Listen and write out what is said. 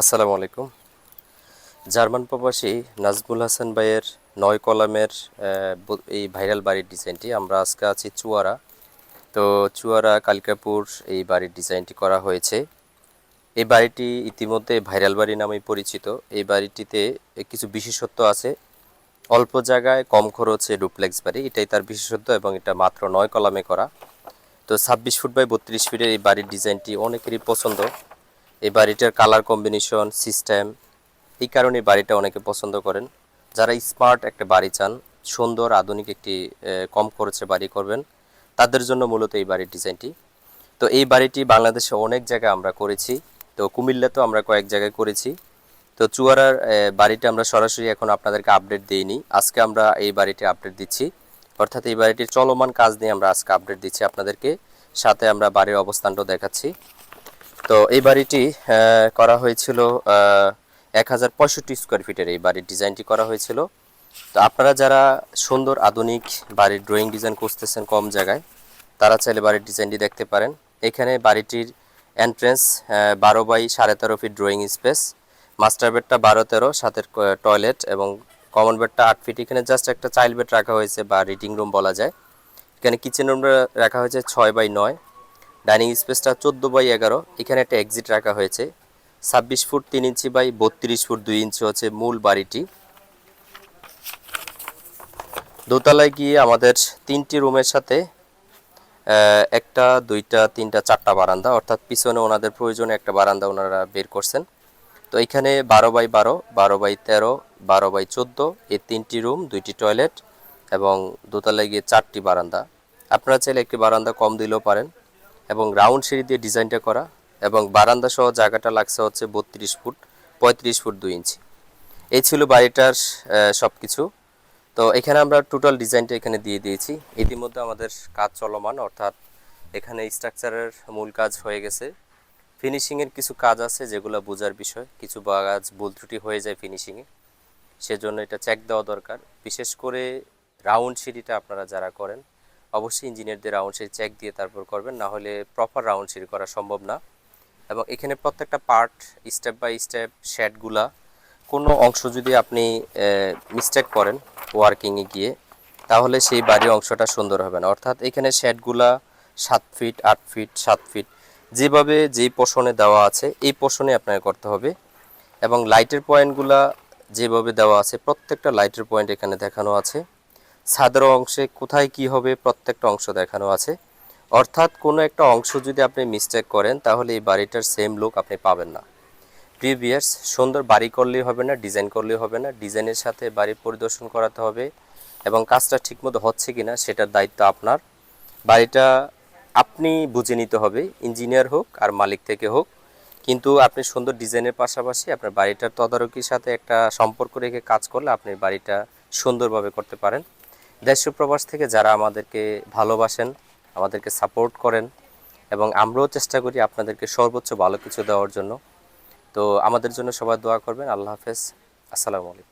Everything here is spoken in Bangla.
আসসালামু আলাইকুম। জার্মান প্রবাসী নাজমুল হাসান ভাইয়ের নয় কলামের এই ভাইরাল বাড়ির ডিজাইনটি আমরা আজকে আছি চুয়ারা। তো চুয়ারা, কালিকাপুর এই বাড়ির ডিজাইনটি করা হয়েছে। এই বাড়িটি ইতিমধ্যে ভাইরাল বাড়ি নামে পরিচিত। এই বাড়িটিতে কিছু বিশেষত্ব আছে। অল্প জায়গায় কম খরচে ডুপ্লেক্স বাড়ি, এটাই তার বিশেষত্ব এবং এটা মাত্র নয় কলামে করা। তো ছাব্বিশ ফুট বাই বত্রিশ ফিটের এই বাড়ির ডিজাইনটি অনেকেরই পছন্দ। এই বাড়িটার কালার কম্বিনেশন সিস্টেম এই কারণে বাড়িটা অনেকে পছন্দ করেন। যারা স্মার্ট একটা বাড়ি চান, সুন্দর, আধুনিক একটি কম খরচে বাড়ি করবেন, তাদের জন্য মূলত এই বাড়ির ডিজাইনটি তো এই বাড়িটি বাংলাদেশে অনেক জায়গায় আমরা করেছি। তো কুমিল্লাতেও আমরা কয়েক জায়গায় করেছি। তো চুয়ারার বাড়িটা আমরা সরাসরি এখন আপনাদেরকে আপডেট দিইনি। আজকে আমরা এই বাড়িটি আপডেট দিচ্ছি। অর্থাৎ এই বাড়িটির চলমান কাজ নিয়ে আমরা আজকে আপডেট দিচ্ছি আপনাদেরকে। সাথে আমরা বাড়ির অবস্থানটাও দেখাচ্ছি। তো এই বাড়িটি করা হয়েছিল এক হাজার পঁয়ষট্টি স্কোয়ার ফিটের এই বাড়ির ডিজাইনটি করা হয়েছিল। তো আপনারা যারা সুন্দর আধুনিক বাড়ির ড্রয়িং ডিজাইন করতেছেন কম জায়গায়, তারা চাইলে বাড়ির ডিজাইনটি দেখতে পারেন। এখানে বাড়িটির এন্ট্রেন্স বারো বাই সাড়ে তেরো ফিট ড্রয়িং স্পেস মাস্টার বেডটা বারো তেরো সাথের টয়লেট এবং কমন বেডটা আট ফিট এখানে জাস্ট একটা চাইল্ড বেড রাখা হয়েছে বা রিডিং রুম বলা যায়। এখানে কিচেন রুমটা রাখা হয়েছে ছয় বাই নয়। ডাইনিং স্পেসটা চোদ্দ বাই এগারো। এখানে একটা এক্সিট রাখা হয়েছে। ছাব্বিশ ফুট তিন ইঞ্চি বাই বত্রিশ ফুট দুই ইঞ্চি হচ্ছে মূল বাড়িটি। দোতলায় গিয়ে আমাদের তিনটি রুমের সাথে একটা, দুইটা, তিনটা, চারটা বারান্দা, অর্থাৎ পিছনে ওনাদের প্রয়োজনে একটা বারান্দা ওনারা বের করছেন। তো এখানে বারো বাই বারো বারো বাই তেরো, বারো বাই চোদ্দ এই তিনটি রুম, দুইটি টয়লেট এবং দোতলায় গিয়ে চারটি বারান্দা। আপনারা চাইলে একটি বারান্দা কম দিলেও পারেন। এবং রাউন্ড সিঁড়ি দিয়ে ডিজাইনটা করা এবং বারান্দা সহ জায়গাটা লাগছে হচ্ছে বত্রিশ ফুট, পঁয়ত্রিশ ফুট দুই ইঞ্চি। এই ছিল বাড়িটার সব কিছু তো এখানে আমরা টোটাল ডিজাইনটা এখানে দিয়ে দিয়েছি। ইতিমধ্যে আমাদের কাজ চলমান, অর্থাৎ এখানে স্ট্রাকচারের মূল কাজ হয়ে গেছে। ফিনিশিংয়ের কিছু কাজ আছে যেগুলো বোঝার বিষয়। কিছু কাজ ভুল ত্রুটি হয়ে যায় ফিনিশিংয়ে সেজন্য এটা চেক দেওয়া দরকার। বিশেষ করে রাউন্ড সিঁড়িটা আপনারা যারা করেন অবশ্যই ইঞ্জিনিয়ারদের রাউন্ড সিঁড়ি চেক দিয়ে তারপর করবেন, না হলে প্রপার রাউন্ড সিঁড়ি করা সম্ভব না। এবং এখানে প্রত্যেকটা পার্ট স্টেপ বাই স্টেপ শেডগুলা কোনো অংশ যদি আপনি মিস্টেক করেন ওয়ার্কিংয়ে গিয়ে, তাহলে সেই বাড়ির অংশটা সুন্দর হবে না। অর্থাৎ এখানে শেডগুলা সাত ফিট আট ফিট সাত ফিট যেভাবে যেই পোষণে দেওয়া আছে, এই পোষণে আপনাকে করতে হবে। এবং লাইটের পয়েন্টগুলা যেভাবে দেওয়া আছে, প্রত্যেকটা লাইটের পয়েন্ট এখানে দেখানো আছে। ছাদের অংশে কোথায় কি হবে প্রত্যেকটা অংশ দেখানো আছে। অর্থাৎ কোনো একটা অংশ যদি আপনি মিস্টেক করেন, তাহলে এই বাড়িটার সেম লুক আপনি পাবেন না। প্রিভিয়াস সুন্দর বাড়ি করলেই হবে না ডিজাইন করলেই হবে না ডিজাইনের সাথে বাড়ি পরিদর্শন করাতে হবে এবং কাজটা ঠিকমতো হচ্ছে কি না সেটার দায়িত্ব আপনার। বাড়িটা আপনি বুঝে নিতে হবে ইঞ্জিনিয়ার হোক আর মালিক থেকে হোক। কিন্তু আপনি সুন্দর ডিজাইনের পাশাপাশি আপনার বাড়িটার তদারকির সাথে একটা সম্পর্ক রেখে কাজ করলে আপনি বাড়িটা সুন্দরভাবে করতে পারেন। দেশ প্রবাস থেকে যারা আমাদেরকে ভালোবাসেন, আমাদেরকে সাপোর্ট করেন এবং আমরাও চেষ্টা করি আপনাদেরকে সর্বোচ্চ ভালো কিছু দেওয়ার জন্য। তো আমাদের জন্য সবাই দোয়া করবেন। আল্লাহ হাফেজ। আসসালামু আলাইকুম।